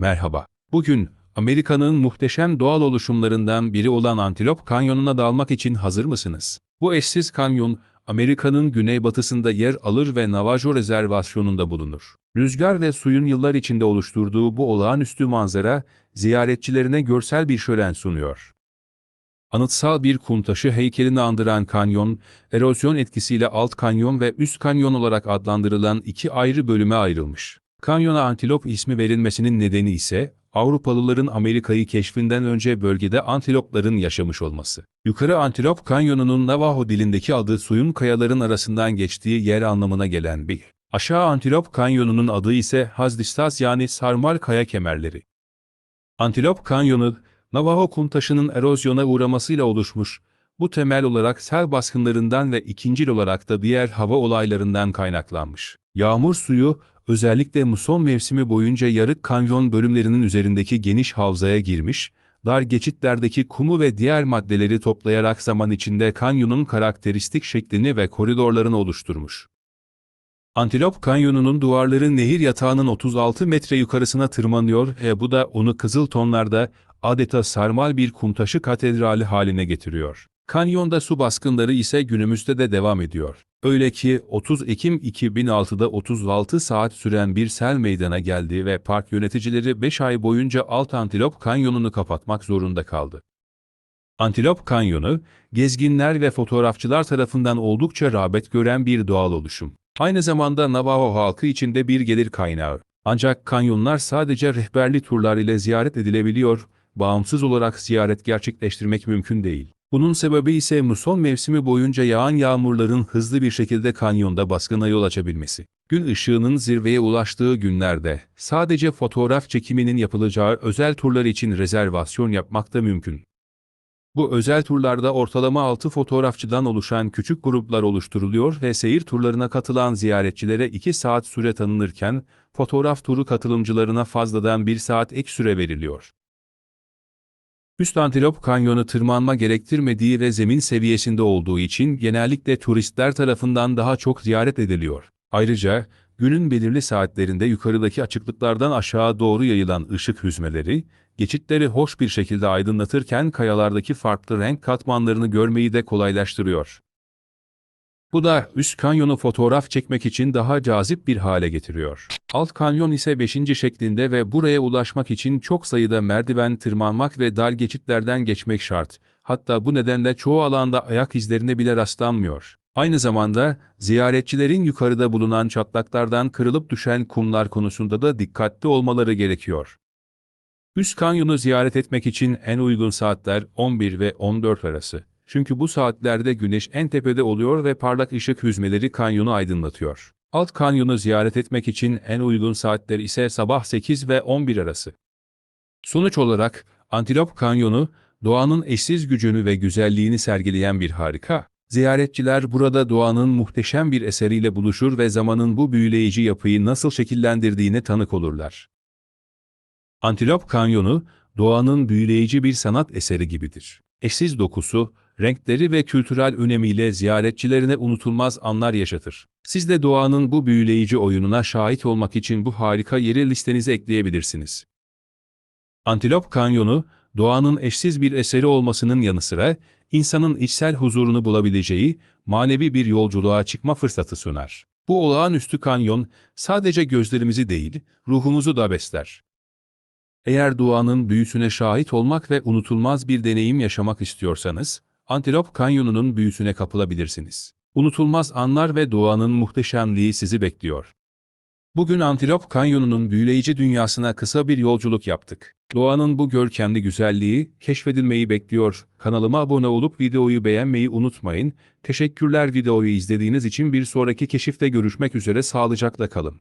Merhaba. Bugün Amerika'nın muhteşem doğal oluşumlarından biri olan Antilop Kanyonu'na dalmak için hazır mısınız? Bu eşsiz kanyon, Amerika'nın güneybatısında yer alır ve Navajo Rezervasyonu'nda bulunur. Rüzgar ve suyun yıllar içinde oluşturduğu bu olağanüstü manzara, ziyaretçilerine görsel bir şölen sunuyor. Anıtsal bir kum taşı heykelini andıran kanyon, erozyon etkisiyle alt kanyon ve üst kanyon olarak adlandırılan iki ayrı bölüme ayrılmış. Kanyona antilop ismi verilmesinin nedeni ise Avrupalıların Amerika'yı keşfinden önce bölgede antilopların yaşamış olması. Yukarı Antilop Kanyonu'nun Navajo dilindeki adı suyun kayaların arasından geçtiği yer anlamına gelen bir. Aşağı Antilop Kanyonu'nun adı ise Hazdistas yani sarmal kaya kemerleri. Antilop Kanyonu, Navajo kum taşının erozyona uğramasıyla oluşmuş, bu temel olarak sel baskınlarından ve ikincil olarak da diğer hava olaylarından kaynaklanmış. Yağmur suyu, özellikle muson mevsimi boyunca yarık kanyon bölümlerinin üzerindeki geniş havzaya girmiş, dar geçitlerdeki kumu ve diğer maddeleri toplayarak zaman içinde kanyonun karakteristik şeklini ve koridorlarını oluşturmuş. Antilop Kanyonu'nun duvarları nehir yatağının 36 metre yukarısına tırmanıyor ve bu da onu kızıl tonlarda adeta sarmal bir kumtaşı katedrali haline getiriyor. Kanyonda su baskınları ise günümüzde de devam ediyor. Öyle ki 30 Ekim 2006'da 36 saat süren bir sel meydana geldi ve park yöneticileri 5 ay boyunca Alt Antilop Kanyonu'nu kapatmak zorunda kaldı. Antilop Kanyonu, gezginler ve fotoğrafçılar tarafından oldukça rağbet gören bir doğal oluşum. Aynı zamanda Navajo halkı için de bir gelir kaynağı. Ancak kanyonlar sadece rehberli turlar ile ziyaret edilebiliyor, bağımsız olarak ziyaret gerçekleştirmek mümkün değil. Bunun sebebi ise muson mevsimi boyunca yağan yağmurların hızlı bir şekilde kanyonda baskına yol açabilmesi. Gün ışığının zirveye ulaştığı günlerde sadece fotoğraf çekiminin yapılacağı özel turlar için rezervasyon yapmak da mümkün. Bu özel turlarda ortalama 6 fotoğrafçıdan oluşan küçük gruplar oluşturuluyor ve seyir turlarına katılan ziyaretçilere 2 saat süre tanınırken, fotoğraf turu katılımcılarına fazladan 1 saat ek süre veriliyor. Üst Antilop Kanyonu tırmanma gerektirmediği ve zemin seviyesinde olduğu için genellikle turistler tarafından daha çok ziyaret ediliyor. Ayrıca, günün belirli saatlerinde yukarıdaki açıklıklardan aşağı doğru yayılan ışık hüzmeleri, geçitleri hoş bir şekilde aydınlatırken kayalardaki farklı renk katmanlarını görmeyi de kolaylaştırıyor. Bu da üst kanyonu fotoğraf çekmek için daha cazip bir hale getiriyor. Alt kanyon ise 5. şeklinde ve buraya ulaşmak için çok sayıda merdiven tırmanmak ve dar geçitlerden geçmek şart. Hatta bu nedenle çoğu alanda ayak izlerine bile rastlanmıyor. Aynı zamanda ziyaretçilerin yukarıda bulunan çatlaklardan kırılıp düşen kumlar konusunda da dikkatli olmaları gerekiyor. Üst kanyonu ziyaret etmek için en uygun saatler 11 ve 14 arası. Çünkü bu saatlerde güneş en tepede oluyor ve parlak ışık hüzmeleri kanyonu aydınlatıyor. Alt kanyonu ziyaret etmek için en uygun saatler ise sabah 8 ve 11 arası. Sonuç olarak Antilop Kanyonu, doğanın eşsiz gücünü ve güzelliğini sergileyen bir harika. Ziyaretçiler burada doğanın muhteşem bir eseriyle buluşur ve zamanın bu büyüleyici yapıyı nasıl şekillendirdiğine tanık olurlar. Antilop Kanyonu, doğanın büyüleyici bir sanat eseri gibidir. Eşsiz dokusu, renkleri ve kültürel önemiyle ziyaretçilerine unutulmaz anlar yaşatır. Siz de doğanın bu büyüleyici oyununa şahit olmak için bu harika yeri listenize ekleyebilirsiniz. Antilop Kanyonu, doğanın eşsiz bir eseri olmasının yanı sıra, insanın içsel huzurunu bulabileceği manevi bir yolculuğa çıkma fırsatı sunar. Bu olağanüstü kanyon sadece gözlerimizi değil, ruhumuzu da besler. Eğer doğanın büyüsüne şahit olmak ve unutulmaz bir deneyim yaşamak istiyorsanız, Antilop Kanyonu'nun büyüsüne kapılabilirsiniz. Unutulmaz anlar ve doğanın muhteşemliği sizi bekliyor. Bugün Antilop Kanyonu'nun büyüleyici dünyasına kısa bir yolculuk yaptık. Doğanın bu görkemli güzelliği keşfedilmeyi bekliyor. Kanalıma abone olup videoyu beğenmeyi unutmayın. Teşekkürler videoyu izlediğiniz için bir sonraki keşifte görüşmek üzere sağlıcakla kalın.